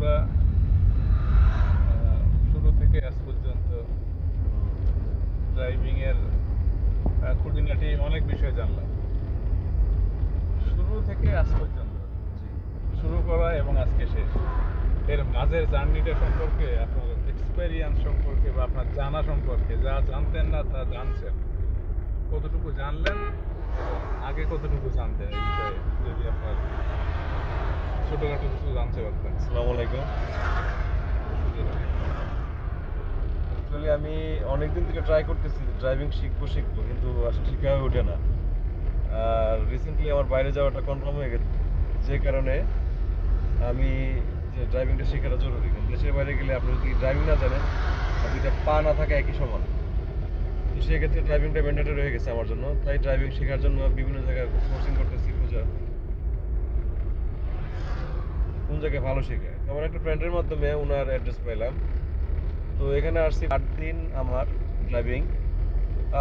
আমরা শুরু থেকে আজ পর্যন্ত ড্রাইভিংয়ের খুঁটিনাটি অনেক বিষয় জানলাম। শুরু থেকে আজ পর্যন্ত, শুরু করা এবং আজকে শেষ। এর মাঝের জার্নিটা সম্পর্কে, আপনার এক্সপেরিয়েন্স সম্পর্কে বা আপনার জানা সম্পর্কে, যা জানতেন না তা জানছেন। কতটুকু জানলেন, আগে কতটুকু জানতেন, এই বিষয়ে যদি আপনার ছোটখাটো কিছু জানতে পারতেন আসসালামু আলাইকুম। অ্যাকচুয়ালি আমি অনেক দিন থেকে ট্রাই করতেছি ড্রাইভিং শিখব শিখব, কিন্তু আসলে শিখা হয়ে ওঠে না। আর রিসেন্টলি আমার বাইরে যাওয়াটা কনফার্ম হয়ে গেছে। যে কারণে আমি যে ড্রাইভিংটা শেখাটা জরুরি। দেশের বাইরে গেলে আপনি যদি ড্রাইভিং না জানেন, আর দুইটা পা না থাকে একই সমান। তো সেক্ষেত্রে ড্রাইভিংটা ম্যান্ডেটরি হয়ে গেছে আমার জন্য। তাই ড্রাইভিং শেখার জন্য বিভিন্ন জায়গায় কোর্সিং করতেছি খোঁজা জায়গায় ভালো শেখায়। তো আমার একটা ফ্রেন্ডের মাধ্যমে ওনার অ্যাড্রেস পাইলাম। তো এখানে আসছি আট দিন আমার ড্রাইভিং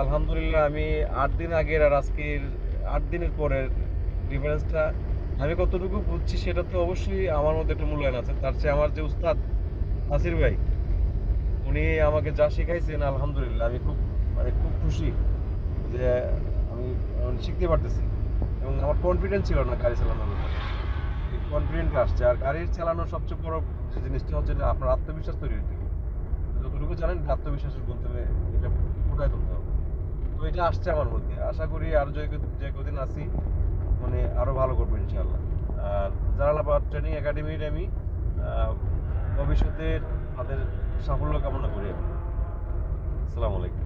আলহামদুলিল্লাহ আমি আট দিন আগের আর আজকের আট দিনের পরের ডিফারেন্সটা আমি কতটুকু বুঝছি সেটা তো অবশ্যই আমার মধ্যে একটা মূল্যায়ন আছে। তার চেয়ে আমার যে উস্তাদ নাসির ভাই, উনি আমাকে যা শেখাইছেন, আলহামদুলিল্লাহ আমি খুব মানে খুব খুশি যে আমি আমি শিখতে পারতেছি। এবং আমার কনফিডেন্স ছিল না গাড়ি চালানোর কনফিডেন্ট আসছে। আর গাড়ির চালানোর সবচেয়ে বড় যে জিনিসটা হচ্ছে যে আপনার আত্মবিশ্বাস তৈরি হতে যতটুকু জানেন আত্মবিশ্বাসের থেকে এটা ফুটাই তুলতে হবে। তো এটা আসছে আমার মধ্যে। আশা করি আর যে যে কদিন আসি মানে আরও ভালো করব ইনশাআল্লাহ। আর জালালাবাদ ট্রেনিং একাডেমির আমি আহ, ভবিষ্যতে তাদের সাফল্য কামনা করি আমি। আসসালামু আলাইকুম।